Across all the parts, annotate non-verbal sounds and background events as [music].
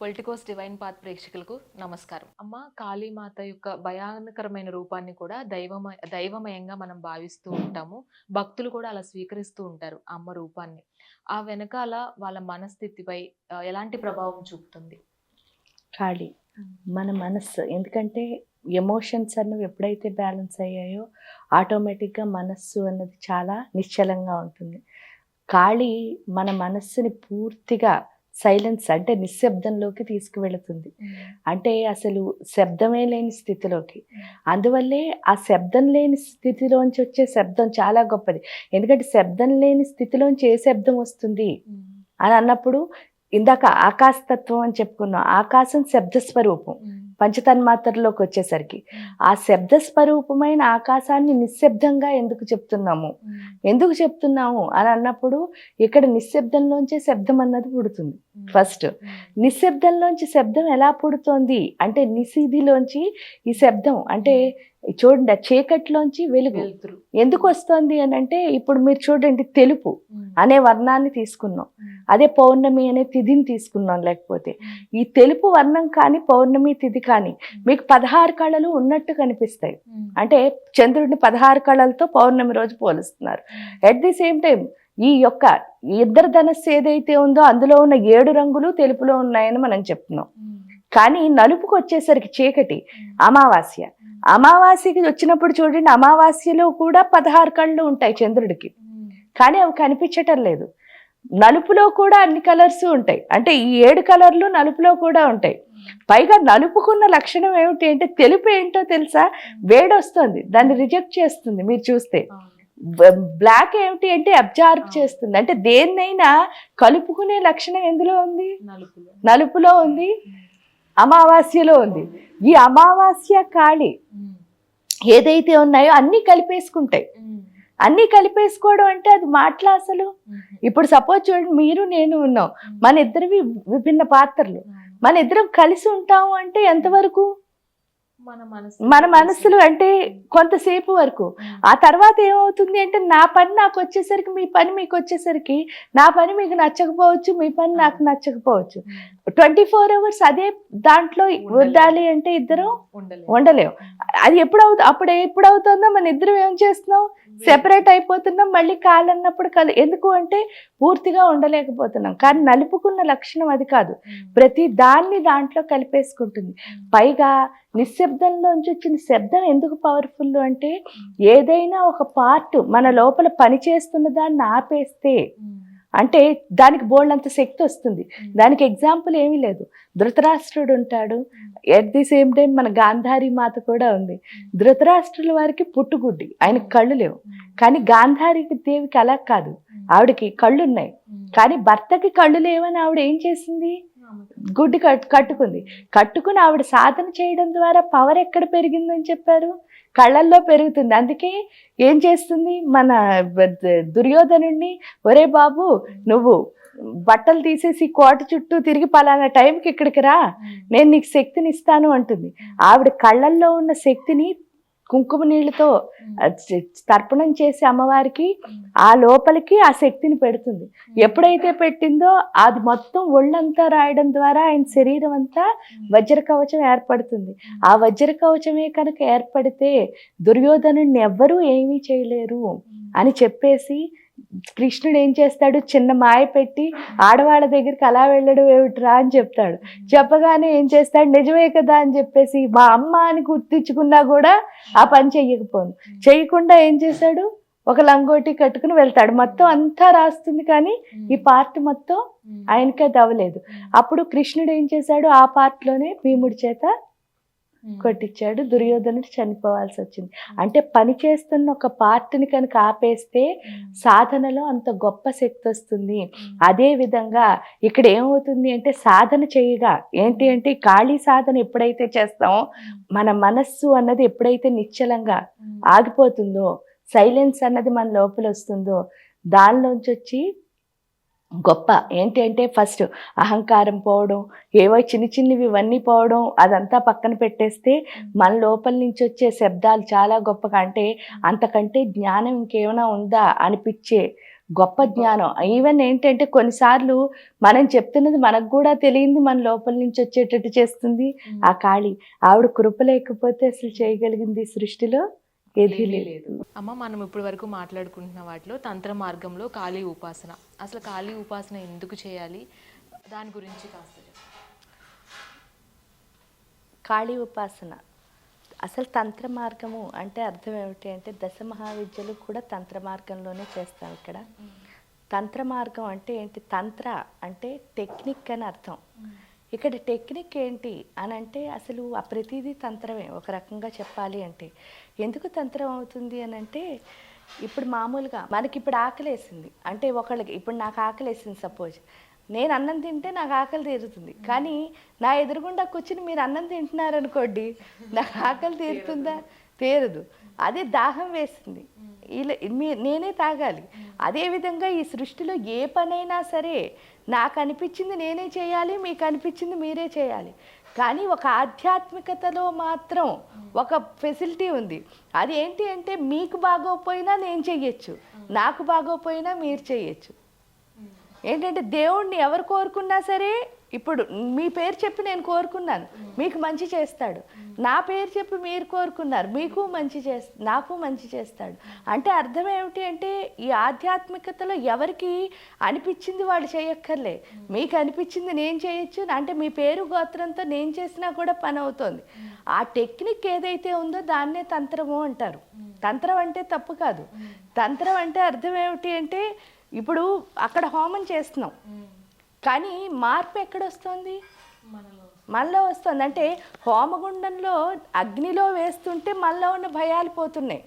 Politicos divine path ప్రేక్షకులకు నమస్కారం. అమ్మ కాళీమాత యొక్క భయానకరమైన రూపాన్ని కూడా దైవమ దైవమయంగా మనం భావిస్తూ ఉంటాము. భక్తులు కూడా అలా స్వీకరిస్తూ ఉంటారు అమ్మ రూపాన్ని. ఆ వెనకాల వాళ్ళ మనస్థితిపై ఎలాంటి ప్రభావం చూపుతుంది? ఖాళీ. మన మనస్సు. ఎందుకంటే ఎమోషన్స్ అన్నవి ఎప్పుడైతే బ్యాలెన్స్ అయ్యాయో ఆటోమేటిక్గా మనస్సు అన్నది చాలా నిశ్చలంగా ఉంటుంది. ఖాళీ మన మనస్సుని పూర్తిగా సైలెన్స్ అంటే నిశ్శబ్దంలోకి తీసుకువెళుతుంది. అంటే అసలు శబ్దమే లేని స్థితిలోకి. అందువల్లే ఆ శబ్దం లేని స్థితిలోంచి వచ్చే శబ్దం చాలా గొప్పది. ఎందుకంటే శబ్దం లేని స్థితిలోంచి ఏ శబ్దం వస్తుంది? అని అన్నప్పుడు ఇందాక ఆకాశతత్వం అని చెప్పుకున్నాం. ఆకాశం శబ్ద స్వరూపం. పంచతన్మాత్రలోకి వచ్చేసరికి ఆ శబ్ద స్వరూపమైన ఆకాశాన్ని నిశ్శబ్దంగా ఎందుకు చెప్తున్నాము? ఎందుకు చెప్తున్నాము? అని అన్నప్పుడు ఇక్కడ నిశ్శబ్దంలోంచే శబ్దం అన్నది పుడుతుంది. ఫస్ట్ నిశ్శబ్దంలోంచి శబ్దం ఎలా పుడుతోంది? అంటే నిశీధిలోంచి ఈ శబ్దం. అంటే చూడండి ఆ చీకట్లోంచి వెలుగు. ఎందుకు వస్తోంది అని అంటే ఇప్పుడు మీరు చూడండి తెలుపు అనే వర్ణాన్ని తీసుకున్నాం. అదే పౌర్ణమి అనే తిథిని తీసుకున్నాం లేకపోతే. ఈ తెలుపు వర్ణం కానీ పౌర్ణమి తిథి కానీ మీకు పదహారు కళలు ఉన్నట్టు కనిపిస్తాయి. అంటే చంద్రుడిని పదహారు కళలతో పౌర్ణమి రోజు పోలుస్తున్నారు. అట్ ది సేమ్ టైం ఈ యొక్క ఇద్దరు ధనస్సు ఏదైతే ఉందో అందులో ఉన్న ఏడు రంగులు తెలుపులో ఉన్నాయని మనం చెప్తున్నాం. కానీ నలుపుకు వచ్చేసరికి చీకటి అమావాస్య. అమావాస్యకి వచ్చినప్పుడు చూడండి అమావాస్యలో కూడా పదహారు కళ్ళు ఉంటాయి చంద్రుడికి. కానీ అవి కనిపించటం లేదు. నలుపులో కూడా అన్ని కలర్స్ ఉంటాయి. అంటే ఈ ఏడు కలర్లు నలుపులో కూడా ఉంటాయి. పైగా నలుపుకున్న లక్షణం ఏమిటి అంటే తెలుపు ఏంటో తెలుసా? వేడొస్తుంది. దాన్ని రిజెక్ట్ చేస్తుంది మీరు చూస్తే. బ్లాక్ ఏమిటి అంటే అబ్జార్బ్ చేస్తుంది. అంటే దేన్నైనా కలుపుకునే లక్షణం ఎందులో ఉంది? నలుపులో. ఉంది? అమావాస్యలో ఉంది. ఈ అమావాస్య కాళి ఏదైతే ఉన్నాయో అన్నీ కలిపేసుకుంటాయి. అన్నీ కలిపేసుకోవడం అంటే అది మాటలా అసలు? ఇప్పుడు సపోజ్ చూడండి మీరు నేను ఉన్నాం. మన ఇద్దరివి విభిన్న పాత్రలు. మన ఇద్దరం కలిసి ఉంటాము అంటే ఎంతవరకు? మన మనసు మన మనసులు అంటే కొంతసేపు వరకు. ఆ. తర్వాత ఏమవుతుంది అంటే నా పని నాకు వచ్చేసరికి మీ పని మీకు వచ్చేసరికి నా పని మీకు నచ్చకపోవచ్చు మీ పని నాకు నచ్చకపోవచ్చు. ట్వంటీ ఫోర్ అవర్స్ అదే దాంట్లో ఉండాలి అంటే ఇద్దరం ఉండలేదు ఉండలేం అది ఎప్పుడు అవుతుంది అప్పుడు ఎప్పుడు అవుతుందో మన ఇద్దరం ఏం చేస్తున్నాం? సెపరేట్ అయిపోతున్నాం. మళ్ళీ కాలన్నప్పుడు కల ఎందుకు అంటే పూర్తిగా ఉండలేకపోతున్నాం. కానీ నలుపుకున్న లక్షణం అది కాదు. ప్రతి దాన్ని దాంట్లో కలిపేసుకుంటుంది. పైగా నిశ్శబ్దంలోంచి వచ్చిన శబ్దం ఎందుకు పవర్ఫుల్ అంటే ఏదైనా ఒక పార్ట్ మన లోపల పనిచేస్తున్న దాన్ని ఆపేస్తే అంటే దానికి బోల్డంత శక్తి వస్తుంది. దానికి ఎగ్జాంపుల్ ఏమీ లేదు. ధృతరాష్ట్రుడు ఉంటాడు. ఎట్ ది సేమ్ టైం మన గాంధారి మాత కూడా ఉంది. ధృతరాష్ట్రుల వారికి పుట్టుగుడ్డి ఆయనకి కళ్ళు లేవు. కానీ గాంధారి దేవికి అలా కాదు. ఆవిడకి కళ్ళు ఉన్నాయి కానీ భర్తకి కళ్ళు లేవని ఆవిడ ఏం చేసింది? గుడ్డి కట్ కట్టుకుంది. కట్టుకుని ఆవిడ సాధన చేయడం ద్వారా పవర్ ఎక్కడ పెరిగిందని చెప్పారు? కళ్ళల్లో పెరుగుతుంది. అందుకే ఏం చేస్తుంది? మన దుర్యోధనుడిని ఒరే బాబు నువ్వు బట్టలు తీసేసి కోట చుట్టూ తిరిగి పలానా టైంకి ఇక్కడికి రా. నేను నీకు శక్తిని ఇస్తాను అంటుంది. ఆవిడ కళ్ళల్లో ఉన్న శక్తిని కుంకుమ నీళ్ళతో తర్పణం చేసి అమ్మవారికి ఆ లోపలికి ఆ శక్తిని పెడుతుంది. ఎప్పుడైతే పెట్టిందో అది మొత్తం ఒళ్ళంతా రాయడం ద్వారా ఆయన శరీరం అంతా వజ్ర కవచం ఏర్పడుతుంది. ఆ వజ్ర కవచమే కనుక ఏర్పడితే దుర్యోధనుడిని ఎవ్వరూ ఏమీ చేయలేరు అని చెప్పేసి కృష్ణుడు ఏం చేస్తాడు? చిన్న మాయ పెట్టి ఆడవాళ్ళ దగ్గరికి అలా వెళ్ళడం ఏమిట్రా అని చెప్తాడు. చెప్పగానే ఏం చేస్తాడు? నిజమే కదా అని చెప్పేసి మా అమ్మ అని గుర్తించుకున్నా కూడా ఆ పని చెయ్యకపోను. చేయకుండా ఏం చేశాడు ఒక లంగోటి కట్టుకుని వెళ్తాడు. మొత్తం అంతా రాస్తుంది కానీ ఈ పార్ట్ మొత్తం ఆయనకి అది అవ్వలేదు అప్పుడు కృష్ణుడు ఏం చేశాడు? ఆ పార్ట్లోనే భీముడి చేత కొట్టించాడు దుర్యోధనుడు చనిపోవాల్సి వచ్చింది. అంటే పని చేస్తున్న ఒక పార్ట్ని కనుక ఆపేస్తే సాధనలో అంత గొప్ప శక్తి వస్తుంది. అదే విధంగా ఇక్కడ ఏమవుతుంది అంటే సాధన చేయగా ఏంటి అంటే ఖాళీ సాధన ఎప్పుడైతే చేస్తామో మన మనస్సు అన్నది ఎప్పుడైతే నిశ్చలంగా ఆగిపోతుందో సైలెన్స్ అన్నది మన లోపల వస్తుందో దానిలోంచి వచ్చి గొప్ప. ఏంటి అంటే ఫస్ట్ అహంకారం పోవడం ఏవో చిన్న చిన్నవి ఇవన్నీ పోవడం అదంతా పక్కన పెట్టేస్తే మన లోపల నుంచి వచ్చే శబ్దాలు చాలా గొప్పగా. అంటే అంతకంటే జ్ఞానం ఇంకేమైనా ఉందా అనిపించే గొప్ప జ్ఞానం. ఈవెన్ ఏంటంటే కొన్నిసార్లు మనం చెప్తున్నది మనకు కూడా తెలియంది మన లోపల నుంచి వచ్చేటట్టు చేస్తుంది. ఆ కాళి ఆవిడ కృప లేకపోతే అసలు చేయగలిగింది సృష్టిలో? ఏదీ లేదు. అమ్మ మనం ఇప్పటి వరకు మాట్లాడుకుంటున్న వాటిలో తంత్ర మార్గంలో కాళీ ఉపాసన. అసలు కాళీ ఉపాసన ఎందుకు చేయాలి? దాని గురించి కాస్త. కాళీ ఉపాసన. అసలు తంత్ర మార్గము అంటే అర్థం ఏమిటి అంటే దశ మహావిద్యలు కూడా తంత్ర మార్గంలోనే చేస్తాం ఇక్కడ. తంత్ర మార్గం అంటే ఏంటి? తంత్ర అంటే టెక్నిక్ అని అర్థం. ఇక్కడ టెక్నిక్ ఏంటి అని అంటే అసలు ఆ ప్రతిదీ తంత్రమే ఒక రకంగా చెప్పాలి అంటే. ఎందుకు తంత్రం అవుతుంది అని అంటే ఇప్పుడు మామూలుగా మనకి ఇప్పుడు ఆకలేసింది. అంటే ఒకళ్ళకి ఇప్పుడు నాకు ఆకలేసింది సపోజ్. నేను అన్నం తింటే నాకు ఆకలి తీరుతుంది. కానీ నా ఎదురుగుండా కూర్చుని మీరు అన్నం తింటున్నారు అనుకోండి నాకు ఆకలి తీరుతుందా? తీరదు. అదే దాహం వేస్తుంది ఇలా మీ నేనే తాగాలి. అదేవిధంగా ఈ సృష్టిలో ఏ పనైనా సరే నాకు అనిపించింది నేనే చేయాలి మీకు అనిపించింది మీరే చేయాలి. కానీ ఒక ఆధ్యాత్మికతలో మాత్రం ఒక ఫెసిలిటీ ఉంది. అది ఏంటి అంటే మీకు బాగోపోయినా నేను చెయ్యొచ్చు. నాకు బాగోపోయినా మీరు చెయ్యొచ్చు. ఏంటంటే దేవుణ్ణి ఎవరు కోరుకున్నా సరే ఇప్పుడు మీ పేరు చెప్పి నేను కోరుకున్నాను. మీకు మంచి చేస్తాడు. నా పేరు చెప్పి మీరు కోరుకున్నారు. మీకు మంచి చే నాకు మంచి చేస్తాడు. అంటే అర్థం ఏమిటి అంటే ఈ ఆధ్యాత్మికతలో ఎవరికి అనిపించింది వాళ్ళు చేయక్కర్లే. మీకు అనిపించింది నేను చేయొచ్చు అంటే మీ పేరు గోత్రంతో నేను చేసినా కూడా పని అవుతుంది. ఆ టెక్నిక్ ఏదైతే ఉందో దాన్నే తంత్రము అంటారు. తంత్రం అంటే తప్పు కాదు. తంత్రం అంటే అర్థం ఏమిటి అంటే ఇప్పుడు అక్కడ హోమం చేస్తున్నాం. కానీ మార్పు ఎక్కడొస్తుంది? మనలో. వస్తుంది. అంటే హోమగుండంలో అగ్నిలో వేస్తుంటే మనలో ఉన్న భయాలు పోతున్నాయి.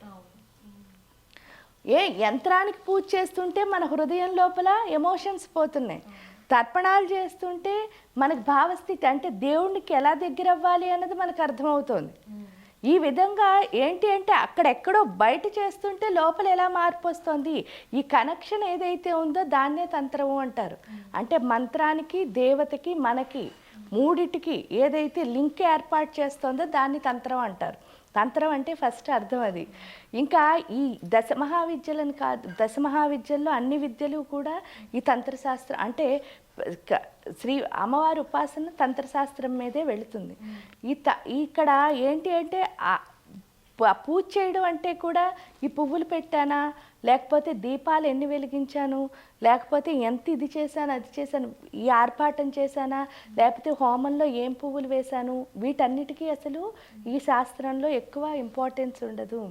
ఏ యంత్రానికి పూజ చేస్తుంటే మన హృదయం లోపల ఎమోషన్స్ పోతున్నాయి. తర్పణాలు చేస్తుంటే మనకు భావస్థితి అంటే దేవునికి ఎలా దగ్గర అవ్వాలి అన్నది మనకు అర్థమవుతోంది. ఈ విధంగా ఏంటి అంటే అక్కడెక్కడో బయట చేస్తుంటే లోపల ఎలా మార్పు వస్తుంది? ఈ కనెక్షన్ ఏదైతే ఉందో దాన్నే తంత్రము అంటారు. అంటే మంత్రానికి దేవతకి మనకి మూడిటికి ఏదైతే లింక్ ఏర్పాటు చేస్తుందో దాన్ని తంత్రం అంటారు. తంత్రం అంటే ఫస్ట్ అర్థం అది. ఇంకా ఈ దశ మహావిద్యలను కాదు దశ మహావిద్యల్లో అన్ని విద్యలు కూడా ఈ తంత్రశాస్త్రం అంటే శ్రీ అమ్మవారి ఉపాసన తంత్రశాస్త్రం మీదే వెళుతుంది. ఈ త ఇక్కడ ఏంటి అంటే పూజ చేయడం అంటే కూడా ఈ పువ్వులు పెట్టానా? లేకపోతే దీపాలు ఎన్ని వెలిగించాను? లేకపోతే ఎంత ఇది చేశాను అది చేశాను ఈ ఆర్పాటం చేశానా? లేకపోతే హోమంలో ఏం పువ్వులు వేశాను? వీటన్నిటికీ అసలు ఈ శాస్త్రంలో ఎక్కువ ఇంపార్టెన్స్ ఉండదు.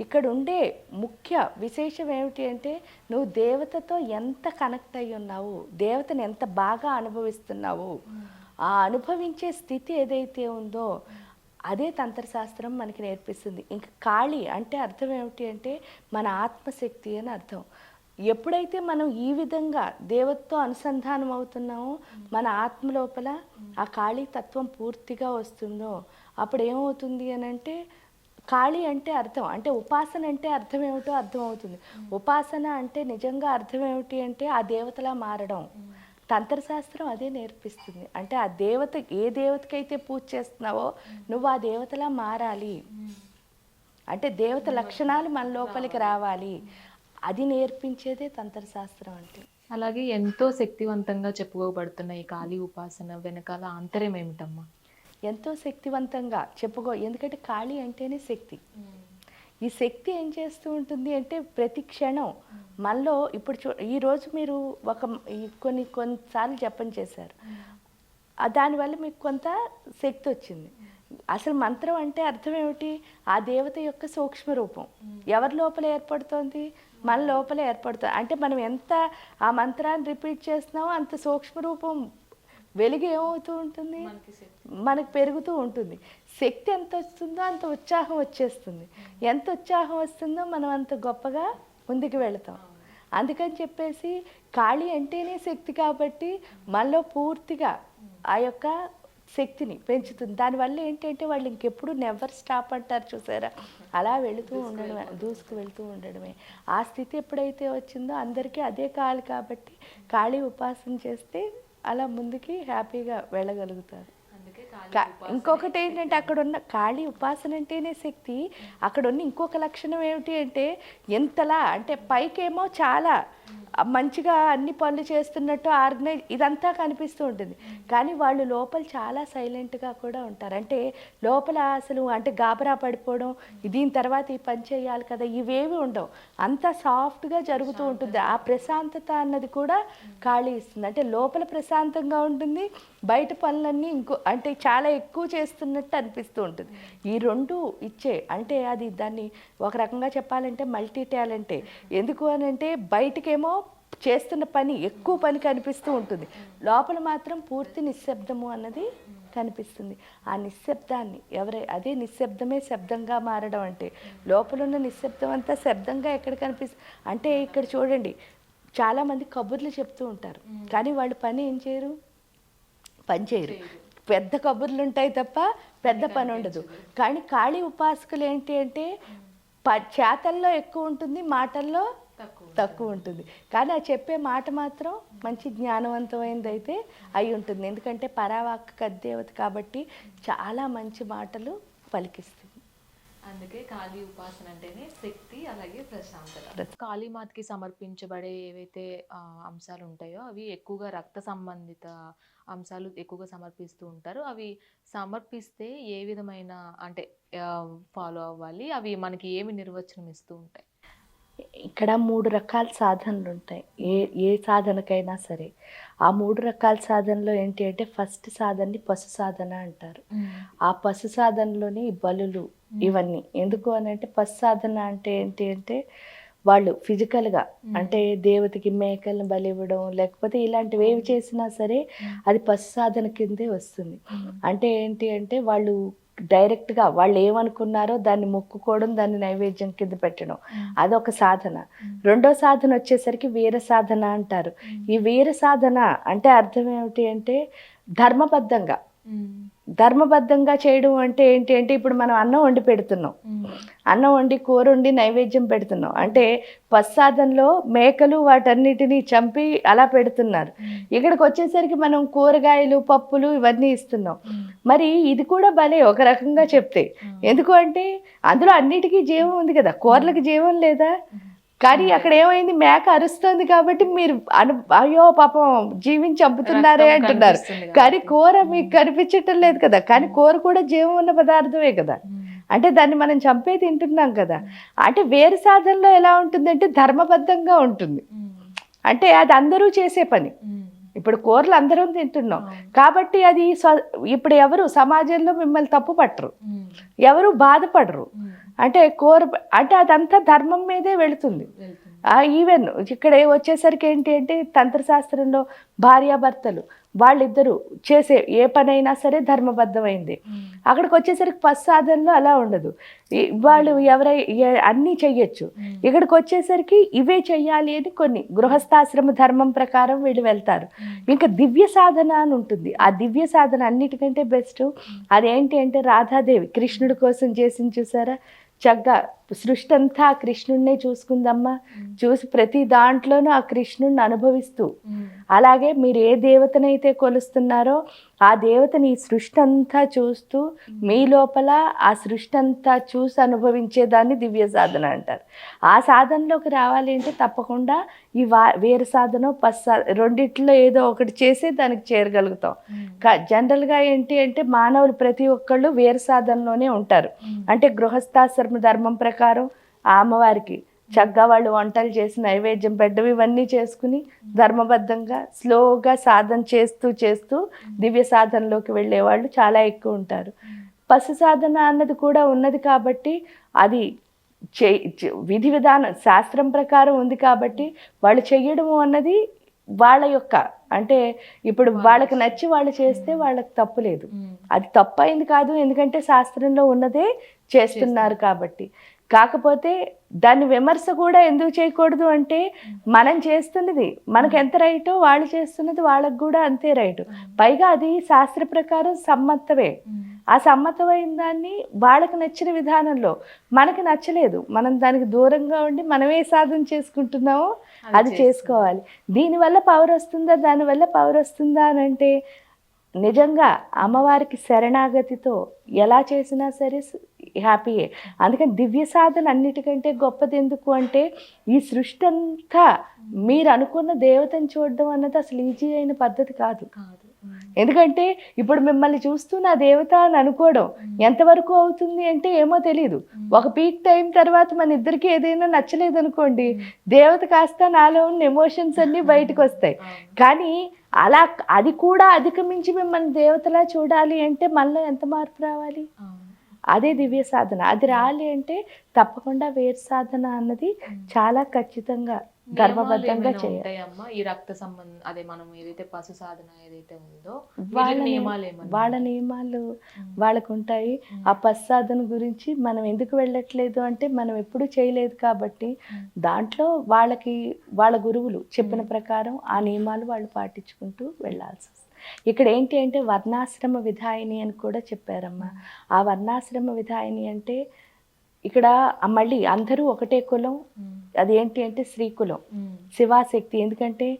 ఇక్కడ ఉండే ముఖ్య విశేషం ఏమిటి అంటే నువ్వు దేవతతో ఎంత కనెక్ట్ అయి ఉన్నావు? దేవతను ఎంత బాగా అనుభవిస్తున్నావు? ఆ అనుభవించే స్థితి ఏదైతే ఉందో అదే తంత్రశాస్త్రం మనకి నేర్పిస్తుంది. ఇంకా కాళి అంటే అర్థం ఏమిటి అంటే మన ఆత్మశక్తి అని అర్థం. ఎప్పుడైతే మనం ఈ విధంగా దేవతతో అనుసంధానం అవుతున్నామో మన ఆత్మ లోపల ఆ కాళీ తత్వం పూర్తిగా వస్తుందో అప్పుడు ఏమవుతుంది అని అంటే ఖాళీ అంటే అర్థం. అంటే ఉపాసన అంటే అర్థం ఏమిటో అర్థం అవుతుంది. ఉపాసన అంటే నిజంగా అర్థం ఏమిటి అంటే ఆ దేవతలా మారడం. తంత్రశాస్త్రం అదే నేర్పిస్తుంది. అంటే ఆ దేవత ఏ దేవతకైతే పూజ చేస్తున్నావో నువ్వు ఆ దేవతలా మారాలి. అంటే దేవత లక్షణాలు మన లోపలికి రావాలి. అది నేర్పించేదే తంత్రశాస్త్రం అంటే. అలాగే ఎంతో శక్తివంతంగా చెప్పుకోబడుతున్న ఈ కాళీ ఉపాసన వెనకాల ఆంతర్యం ఏమిటమ్మా? ఎంతో శక్తివంతంగా చెప్పుకో ఎందుకంటే కాళీ అంటేనే శక్తి. ఈ శక్తి ఏం చేస్తూ ఉంటుంది అంటే ప్రతి క్షణం. మనలో ఇప్పుడు చూ ఈరోజు మీరు ఒక కొన్ని కొన్నిసార్లు జపం చేశారు. దానివల్ల మీకు కొంత శక్తి వచ్చింది. అసలు మంత్రం అంటే అర్థం ఏమిటి? ఆ దేవత యొక్క సూక్ష్మ రూపం. ఎవరి లోపల ఏర్పడుతోంది? మన లోపల ఏర్పడుతుంది. అంటే మనం ఎంత ఆ మంత్రాన్ని రిపీట్ చేస్తున్నామో అంత సూక్ష్మ రూపం వెలుగు ఏమవుతూ ఉంటుంది? మనకు పెరుగుతూ ఉంటుంది. శక్తి ఎంత వస్తుందో అంత ఉత్సాహం వచ్చేస్తుంది. ఎంత ఉత్సాహం వస్తుందో మనం అంత గొప్పగా ముందుకు వెళతాం. అందుకని చెప్పేసి ఖాళీ అంటేనే శక్తి కాబట్టి మనలో పూర్తిగా ఆ యొక్క శక్తిని పెంచుతుంది. దానివల్ల ఏంటంటే వాళ్ళు ఇంకెప్పుడు నెవర్ స్టాప్ అంటారు చూసారా? అలా వెళుతూ ఉండడమే దూసుకు వెళుతూ ఉండడమే. ఆ స్థితి ఎప్పుడైతే వచ్చిందో అందరికీ అదే కావాలి కాబట్టి ఖాళీ ఉపాసన చేస్తే అలా ముందుకి హ్యాపీగా వెళ్ళగలుగుతారు. ఇంకొకటి ఏంటంటే అక్కడ ఉన్న ఖాళీ ఉపాసన అంటేనే శక్తి. అక్కడ ఉన్న ఇంకొక లక్షణం ఏమిటి అంటే ఎంతలా అంటే పైకేమో చాలా. మంచిగా అన్ని పనులు చేస్తున్నట్టు ఆర్గనైజ్ ఇదంతా కనిపిస్తూ ఉంటుంది. కానీ వాళ్ళు లోపల చాలా సైలెంట్గా కూడా ఉంటారు. అంటే లోపల అసలు అంటే గాబరా పడిపోవడం దీని తర్వాత ఈ పని చేయాలి కదా ఇవేవి ఉండవు. అంత సాఫ్ట్గా జరుగుతూ ఉంటుంది. ఆ ప్రశాంతత అన్నది కూడా ఖాళీ ఇస్తుంది. అంటే లోపల ప్రశాంతంగా ఉంటుంది బయట పనులన్నీ ఇంకో అంటే చాలా ఎక్కువ చేస్తున్నట్టు అనిపిస్తూ ఉంటుంది. ఈ రెండు ఇచ్చే అంటే అది దాన్ని ఒక రకంగా చెప్పాలంటే మల్టీ టాలెంటే ఎందుకు అని అంటే బయటకేమో చేస్తున్న పని ఎక్కువ పని కనిపిస్తూ ఉంటుంది. లోపల మాత్రం పూర్తి నిశ్శబ్దము అన్నది కనిపిస్తుంది. ఆ నిశ్శబ్దాన్ని ఎవరై అదే నిశ్శబ్దమే శబ్దంగా మారడం అంటే లోపల ఉన్న నిశ్శబ్దం అంతా శబ్దంగా ఎక్కడ కనిపిస్తుంది అంటే ఇక్కడ చూడండి చాలామంది కబుర్లు చెప్తూ ఉంటారు. కానీ వాళ్ళు పని ఏం చేయరు? పని చేయరు. పెద్ద కబుర్లు ఉంటాయి తప్ప పెద్ద పని ఉండదు. కానీ ఖాళీ ఉపాసకులు ఏంటి అంటే ప చేతల్లో ఎక్కువ ఉంటుంది మాటల్లో తక్కువ తక్కువ ఉంటుంది. కానీ ఆ చెప్పే మాట మాత్రం మంచి జ్ఞానవంతమైనది అయితే అయి ఉంటుంది. ఎందుకంటే పరావాక్ కద్దేవత కాబట్టి చాలా మంచి మాటలు పలికిస్తుంది. అందుకే కాళీ ఉపాసన అంటేనే శక్తి అలాగే ప్రశాంతత. కాళీమాతకి సమర్పించబడే ఏవైతే అంశాలు ఉంటాయో అవి ఎక్కువగా రక్త సంబంధిత అంశాలు ఎక్కువగా సమర్పిస్తూ ఉంటారు. అవి సమర్పిస్తే ఏ విధమైన అంటే ఫాలో అవ్వాలి. అవి మనకి ఏమి నిర్వచనం ఇస్తూ ఉంటాయి? ఇక్కడ మూడు రకాల సాధనలు ఉంటాయి. ఏ ఏ సాధనకైనా సరే. ఆ మూడు రకాల సాధనలో ఏంటి అంటే ఫస్ట్ సాధనని పశు సాధన అంటారు. ఆ పశు సాధనలోని బలులు ఇవన్నీ. ఎందుకు అని అంటే పశు సాధన అంటే ఏంటి అంటే వాళ్ళు ఫిజికల్గా అంటే దేవతకి మేకలను బలి ఇవ్వడం లేకపోతే ఇలాంటివి ఏవి చేసినా సరే అది పశు సాధన కిందే వస్తుంది. అంటే ఏంటి అంటే వాళ్ళు డైరెక్ట్గా వాళ్ళు ఏమనుకున్నారో దాన్ని మొక్కుకోవడం దాన్ని నైవేద్యం కింద పెట్టడం. అదొక సాధన. రెండో సాధన వచ్చేసరికి వీర సాధన అంటారు. ఈ వీర సాధన అంటే అర్థం ఏమిటి అంటే ధర్మబద్ధంగా. ధర్మబద్ధంగా చేయడం అంటే ఏంటి అంటే ఇప్పుడు మనం అన్నం వండి పెడుతున్నాం. అన్నం వండి కూర వండి నైవేద్యం పెడుతున్నాం. అంటే పశ్చాదంలో మేకలు వాటన్నిటిని చంపి అలా పెడుతున్నారు. ఇక్కడికి వచ్చేసరికి మనం కూరగాయలు పప్పులు ఇవన్నీ ఇస్తున్నాం. మరి ఇది కూడా భలే ఒక రకంగా చెప్తే. ఎందుకు అంటే అందులో అన్నిటికీ జీవం ఉంది కదా. కూరలకు జీవం లేదా? కానీ అక్కడ ఏమైంది? మేక అరుస్తుంది కాబట్టి మీరు అను అయ్యో పాపం జీవించి చంపుతున్నారే అంటున్నారు. కానీ. కూర మీకు కనిపించటం లేదు కదా. కానీ కూర కూడా జీవం ఉన్న పదార్థమే కదా. అంటే దాన్ని మనం చంపే తింటున్నాం కదా. అంటే వేరు సాధనలో ఎలా ఉంటుందంటే ధర్మబద్ధంగా ఉంటుంది. అంటే అది అందరూ చేసే పని. ఇప్పుడు కూరలు అందరం తింటున్నాం. కాబట్టి అది ఇప్పుడు ఎవరు సమాజంలో మిమ్మల్ని తప్పు పట్టరు. ఎవరు బాధపడరు. అంటే కూర అంటే అదంతా ధర్మం మీదే వెళుతుంది. ఆ ఈవెన్ ఇక్కడ వచ్చేసరికి ఏంటి అంటే తంత్రశాస్త్రంలో భార్యాభర్తలు వాళ్ళిద్దరూ చేసే ఏ పనైనా సరే ధర్మబద్ధమైంది. అక్కడికి వచ్చేసరికి పశ్చాదంలో అలా ఉండదు. వాళ్ళు ఎవరై అన్నీ చెయ్యొచ్చు. ఇక్కడికి వచ్చేసరికి ఇవే చెయ్యాలి అని కొన్ని గృహస్థాశ్రమ ధర్మం ప్రకారం వీళ్ళు వెళ్తారు. ఇంకా దివ్య సాధన అని ఉంటుంది. ఆ దివ్య సాధన అన్నిటికంటే బెస్ట్. అదేంటి అంటే రాధాదేవి కృష్ణుడి కోసం చేసింది చూసారా? చక్కగా సృష్టి అంతా ఆ కృష్ణుడినే చూసుకుందమ్మా. చూసి ప్రతి దాంట్లోనూ ఆ కృష్ణుడిని అనుభవిస్తూ. అలాగే మీరు ఏ దేవతనైతే కొలుస్తున్నారో ఆ దేవతని ఈ సృష్టి అంతా చూస్తూ మీ లోపల ఆ సృష్టి అంతా చూసి అనుభవించేదాన్ని దివ్య సాధన అంటారు. ఆ సాధనలోకి రావాలి అంటే తప్పకుండా ఈ వా వేరు సాధన పస్ రెండిట్లో ఏదో ఒకటి చేసి దానికి చేరగలుగుతాం. కా- జనరల్గా ఏంటి అంటే మానవులు ప్రతి ఒక్కళ్ళు వేరు సాధనలోనే ఉంటారు. అంటే గృహస్థాశ్రమ ధర్మం ప్రకారం ఆ అమ్మవారికి చక్కగా వాళ్ళు వంటలు చేసి నైవేద్యం పెట్టడం ఇవన్నీ చేసుకుని ధర్మబద్ధంగా స్లోగా సాధన చేస్తూ చేస్తూ దివ్య సాధనలోకి వెళ్ళే వాళ్ళు చాలా ఎక్కువ ఉంటారు. పశు సాధన అన్నది కూడా ఉన్నది కాబట్టి అది చే విధి విధానం శాస్త్రం ప్రకారం ఉంది కాబట్టి వాళ్ళు చెయ్యడం అన్నది వాళ్ళ యొక్క అంటే ఇప్పుడు వాళ్ళకి నచ్చి వాళ్ళు చేస్తే వాళ్ళకి తప్పు లేదు. అది తప్పు అయింది కాదు ఎందుకంటే శాస్త్రంలో ఉన్నదే చేస్తున్నారు. కాబట్టి. కాకపోతే దాన్ని విమర్శ కూడా ఎందుకు చేయకూడదు అంటే మనం చేస్తున్నది మనకు ఎంత రైటో వాళ్ళు చేస్తున్నది వాళ్ళకు కూడా అంతే రైటు. పైగా అది శాస్త్ర ప్రకారం సమ్మతమే. ఆ సమ్మతమైన దాన్ని వాళ్ళకి నచ్చిన విధానంలో మనకి నచ్చలేదు. మనం దానికి దూరంగా ఉండి మనమే సాధన చేసుకుంటున్నామో అది చేసుకోవాలి. దీనివల్ల పవర్ వస్తుందా? దానివల్ల పవర్ వస్తుందా అని అంటే నిజంగా అమ్మవారికి శరణాగతితో ఎలా చేసినా సరే హ్యాపీయే అందుకని దివ్య సాధన అన్నిటికంటే గొప్పది ఎందుకు అంటే ఈ సృష్టి అంతా మీరు అనుకున్న దేవతను చూడడం అన్నది అసలు ఈజీ అయిన పద్ధతి కాదు. కాదు. ఎందుకంటే ఇప్పుడు మిమ్మల్ని చూస్తూ నా దేవత అని అనుకోవడం ఎంతవరకు అవుతుంది అంటే ఏమో తెలియదు ఒక పీక్ టైం తర్వాత మన ఇద్దరికి ఏదైనా నచ్చలేదు అనుకోండి దేవత కాస్త నాలో ఉన్న ఎమోషన్స్ అన్నీ [laughs] బయటకు వస్తాయి. కానీ అలా అది కూడా అధిగమించి మిమ్మల్ని దేవతలా చూడాలి అంటే మనలో ఎంత మార్పు రావాలి. అదే దివ్య సాధన. అది రావాలి అంటే తప్పకుండా వేరు సాధన అన్నది చాలా ఖచ్చితంగా ధర్మబద్ధంగా చేయాలి. ఈ రక్త సంబంధం అదే మనం ఏదైతే పశు సాధన ఏదైతే ఉందో వాళ్ళ నియమాలు వాళ్ళ? నియమాలు. వాళ్ళకు ఉంటాయి ఆ పశ్చాదన గురించి మనం ఎందుకు వెళ్ళట్లేదు అంటే మనం ఎప్పుడూ చేయలేదు కాబట్టి. దాంట్లో వాళ్ళకి వాళ్ళ గురువులు చెప్పిన ప్రకారం ఆ నియమాలు వాళ్ళు పాటించుకుంటూ వెళ్ళాల్సి వస్తుంది. ఇక్కడ ఏంటి అంటే వర్ణాశ్రమ విధాయిని అని కూడా చెప్పారమ్మా. ఆ వర్ణాశ్రమ విధాయిని అంటే ఇక్కడ మళ్ళీ అందరూ ఒకటే కులం. అదేంటి అంటే శ్రీకులం. శివాశక్తి. ఎందుకంటే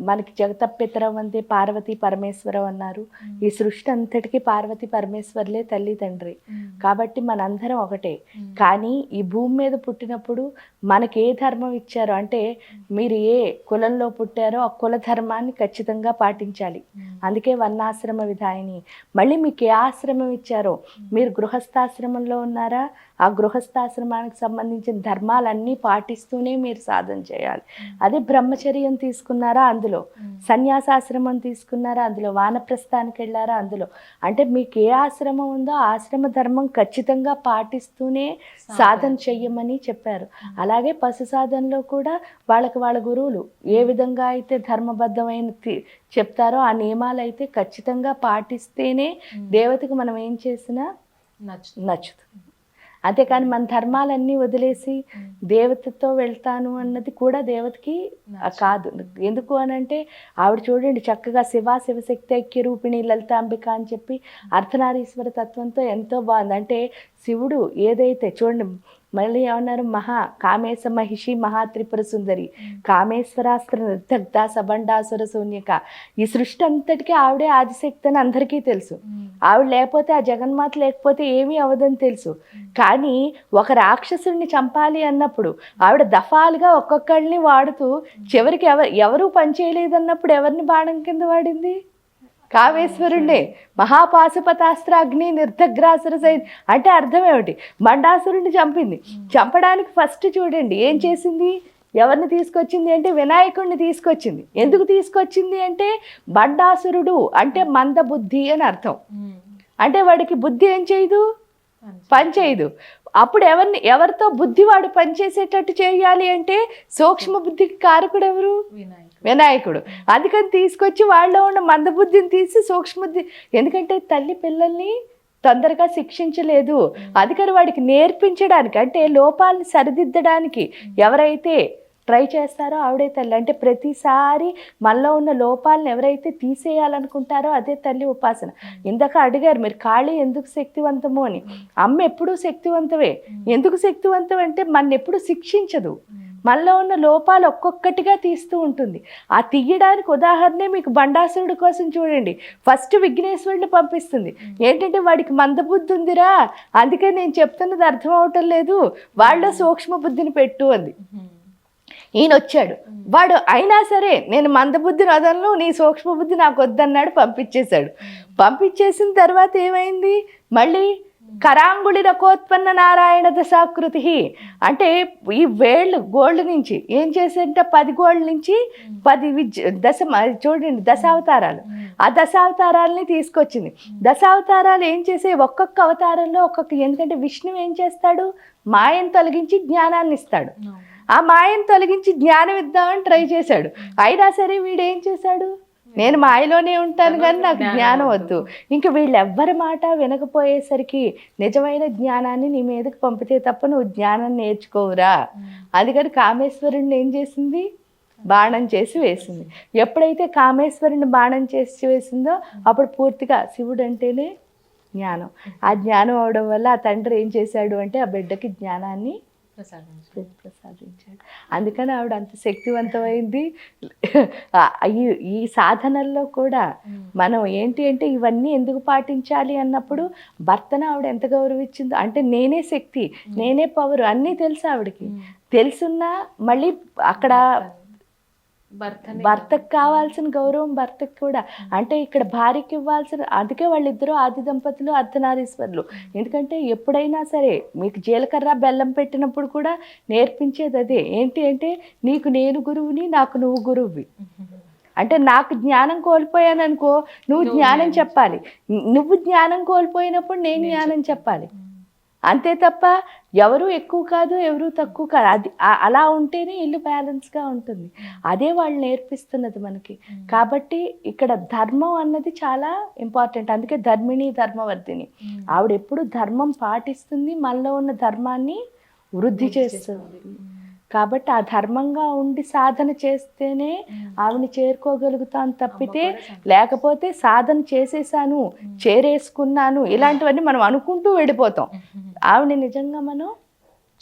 మనకి జగతపితరం అందే పార్వతి పరమేశ్వరం అన్నారు. ఈ సృష్టి అంతటికీ పార్వతి పరమేశ్వర్లే తల్లి తండ్రి. కాబట్టి మనందరం ఒకటే. కానీ ఈ భూమి మీద పుట్టినప్పుడు మనకి ఏ ధర్మం ఇచ్చారో అంటే మీరు ఏ కులంలో పుట్టారో ఆ కుల ధర్మాన్ని ఖచ్చితంగా పాటించాలి. అందుకే వర్ణాశ్రమ విధాయిని. మళ్ళీ మీకు ఏ ఆశ్రమం ఇచ్చారో మీరు గృహస్థాశ్రమంలో ఉన్నారా? ఆ గృహస్థాశ్రమానికి సంబంధించిన ధర్మాలన్నీ పాటిస్తూనే మీరు సాధన చేయాలి. అదే బ్రహ్మచర్యం తీసుకున్నారా అందులో. సన్యాసాశ్రమం తీసుకున్నారా అందులో? వానప్రస్థానికి వెళ్ళారా అందులో? అంటే మీకు ఏ ఆశ్రమం ఉందో ఆశ్రమ ధర్మం ఖచ్చితంగా పాటిస్తూనే సాధన. చెయ్యమని చెప్పారు. అలాగే పశు సాధనలో కూడా వాళ్ళకి వాళ్ళ గురువులు ఏ విధంగా అయితే ధర్మబద్ధమైన చెప్తారో ఆ నియమాలు అయితే ఖచ్చితంగా పాటిస్తేనే దేవతకి మనం ఏం చేసినా నచ్చుతుంది. నచ్చుతుంది. అంతేకాని మన ధర్మాలన్నీ వదిలేసి. దేవతతో వెళ్తాను అన్నది కూడా దేవతకి కాదు. ఎందుకు అని అంటే ఆవిడ చూడండి చక్కగా శివ శివశక్తి ఐక్య రూపిణి లలితాంబిక అని చెప్పి అర్ధనారీశ్వర తత్వంతో ఎంతో బాగుంది. అంటే శివుడు ఏదైతే చూడండి మళ్ళీ ఏమన్నారు? మహా కామేశ మహిషి మహా త్రిపుర సుందరి. కామేశ్వరాస్త్ర నిర్దగ్ధ సబండాసుర శూన్యక. ఈ సృష్టి అంతటికీ ఆవిడే ఆదిశక్తి అని అందరికీ తెలుసు. ఆవిడ లేకపోతే ఆ జగన్మాత లేకపోతే ఏమీ అవ్వదని తెలుసు. కానీ ఒక రాక్షసుడిని చంపాలి అన్నప్పుడు ఆవిడ దఫాలుగా ఒక్కొక్కళ్ళని వాడుతూ చివరికి ఎవరు ఎవరూ పనిచేయలేదన్నప్పుడు ఎవరిని బాణం కింద వాడింది? కామేశ్వరుణ్ణే మహాపాశుపతాస్త్ర అగ్ని నిర్ధగ్రాసుర సై అంటే అర్థం ఏమిటి? మండాసురుణ్ణి చంపింది. చంపడానికి ఫస్ట్ చూడండి ఏం చేసింది? ఎవరిని తీసుకొచ్చింది అంటే వినాయకుడిని తీసుకొచ్చింది. ఎందుకు తీసుకొచ్చింది అంటే బండాసురుడు అంటే మందబుద్ధి అని అర్థం. అంటే వాడికి బుద్ధి ఏం చేయదు? పనిచేయదు పని చేయదు. అప్పుడు ఎవరిని ఎవరితో బుద్ధి వాడు పనిచేసేటట్టు చేయాలి అంటే సూక్ష్మ బుద్ధికి కారకుడు ఎవరు? వినాయకుడు. వినాయకుడు. అందుకని తీసుకొచ్చి వాళ్ళలో ఉన్న మందబుద్ధిని తీసి సూక్ష్మబుద్ధి ఎందుకంటే తల్లి పిల్లల్ని తొందరగా శిక్షించలేదు. అందుకని వాడికి నేర్పించడానికి అంటే లోపాలను సరిదిద్దడానికి ఎవరైతే ట్రై చేస్తారో ఆవిడే తల్లి. అంటే ప్రతిసారి మనలో ఉన్న లోపాలను ఎవరైతే తీసేయాలనుకుంటారో అదే తల్లి ఉపాసన. ఇందాక అడిగారు మీరు కాళీ ఎందుకు శక్తివంతము అని? అమ్మ ఎప్పుడూ శక్తివంతమే. ఎందుకు శక్తివంతం అంటే మన ఎప్పుడు శిక్షించదు. మనలో ఉన్న లోపాలు ఒక్కొక్కటిగా తీస్తూ ఉంటుంది. ఆ తీయడానికి ఉదాహరణే మీకు బండాసురుడి కోసం చూడండి. ఫస్ట్ విఘ్నేశ్వరుడిని పంపిస్తుంది. ఏంటంటే వాడికి మందబుద్ధి ఉందిరా. అందుకే నేను చెప్తున్నది అర్థం అవటం లేదు. వాళ్ళ సూక్ష్మ బుద్ధిని పెట్టు అంది. ఈయన వచ్చాడు వాడు అయినా సరే నేను మందబుద్ధిని వదలను నీ సూక్ష్మ బుద్ధి నాకు వద్దన్నాడు పంపించేశాడు. పంపించేసిన తర్వాత ఏమైంది? మళ్ళీ కరాంగుళి రకోత్పన్న నారాయణ దశాకృతి అంటే ఈ వేళ్ళు గోల్డ్ నుంచి ఏం చేసేంటే పది గోల్డ్ నుంచి పది విద్య దశ చూడండి దశావతారాలు. ఆ దశావతారాలని తీసుకొచ్చింది. దశావతారాలు ఏం చేసే ఒక్కొక్క అవతారంలో ఒక్కొక్క ఎందుకంటే విష్ణువు ఏం చేస్తాడు? మాయను తొలగించి జ్ఞానాన్ని ఇస్తాడు. ఆ మాయను తొలగించి జ్ఞానం ఇద్దామని ట్రై చేశాడు. అయినా సరే వీడు ఏం చేశాడు? నేను మాయలోనే ఉంటాను కానీ నాకు జ్ఞానం వద్దు. ఇంక వీళ్ళు ఎవ్వరి మాట వినకపోయేసరికి నిజమైన జ్ఞానాన్ని నీ మీదకి పంపితే తప్ప నువ్వు జ్ఞానం నేర్చుకోవురా. అందుకని కామేశ్వరుణ్ణి ఏం చేసింది? బాణం చేసి వేసింది. ఎప్పుడైతే కామేశ్వరుని బాణం చేసి వేసిందో అప్పుడు పూర్తిగా శివుడు అంటేనే జ్ఞానం. ఆ జ్ఞానం అవడం వల్ల ఆ తండ్రి ఏం చేశాడు అంటే ఆ బిడ్డకి జ్ఞానాన్ని. ప్రసాదించాడు అందుకని ఆవిడ అంత శక్తివంతమైంది. ఈ సాధనల్లో కూడా. మనం ఏంటి అంటే ఇవన్నీ ఎందుకు పాటించాలి అన్నప్పుడు భర్తను ఆవిడ ఎంత గౌరవించిందో. అంటే నేనే శక్తి నేనే పవర్ అన్నీ తెలుసు ఆవిడకి. తెలుసున్నా మళ్ళీ అక్కడ భర్తకు కావాల్సిన గౌరవం భర్తకు కూడా. అంటే ఇక్కడ భార్యకి ఇవ్వాల్సిన అందుకే వాళ్ళిద్దరూ ఆది దంపతులు అర్ధనారీశ్వరులు. ఎందుకంటే ఎప్పుడైనా సరే మీకు జీలకర్ర బెల్లం పెట్టినప్పుడు కూడా నేర్పించేది అదే. ఏంటి అంటే నీకు నేను గురువుని నాకు నువ్వు గురువువి. అంటే నాకు జ్ఞానం కోల్పోయాను అనుకో నువ్వు జ్ఞానం చెప్పాలి. నువ్వు జ్ఞానం కోల్పోయినప్పుడు నేను జ్ఞానం. చెప్పాలి. అంతే తప్ప ఎవరు ఎక్కువ కాదు ఎవరు తక్కువ కాదు అది అలా ఉంటేనే ఇల్లు బ్యాలెన్స్గా ఉంటుంది అదే వాళ్ళు నేర్పిస్తున్నది మనకి. కాబట్టి ఇక్కడ ధర్మం అన్నది చాలా ఇంపార్టెంట్ అందుకే ధర్మిణి ధర్మవర్ధిని. ఆవిడ ఎప్పుడు ధర్మం పాటిస్తుంది మనలో ఉన్న ధర్మాన్ని వృద్ధి చేస్తుంది. కాబట్టి ఆ ధర్మంగా ఉండి సాధన చేస్తేనే. ఆవిని చేరుకోగలుగుతాం తప్పితే. లేకపోతే సాధన చేసేసాను చేరేసుకున్నాను ఇలాంటివన్నీ మనం అనుకుంటూ వెళ్ళిపోతాం. ఆవిడ నిజంగా మనం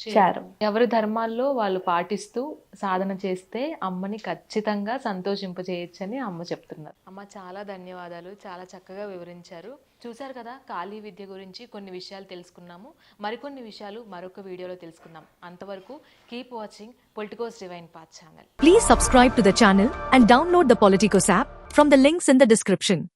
చారు. ఎవరి ధర్మాల్లో వాళ్ళు పాటిస్తూ సాధన చేస్తే అమ్మని ఖచ్చితంగా సంతోషింపజేయచ్చని అమ్మ చెప్తున్నారు. అమ్మ చాలా ధన్యవాదాలు. చాలా చక్కగా వివరించారు. చూశారు కదా ఖాళీ విద్య గురించి కొన్ని విషయాలు తెలుసుకున్నాము. మరికొన్ని విషయాలు మరొక వీడియోలో తెలుసుకుందాం. అంతవరకు keep watching politicos divine path channel Please subscribe to the channel and download the Politicos app from the links in the description.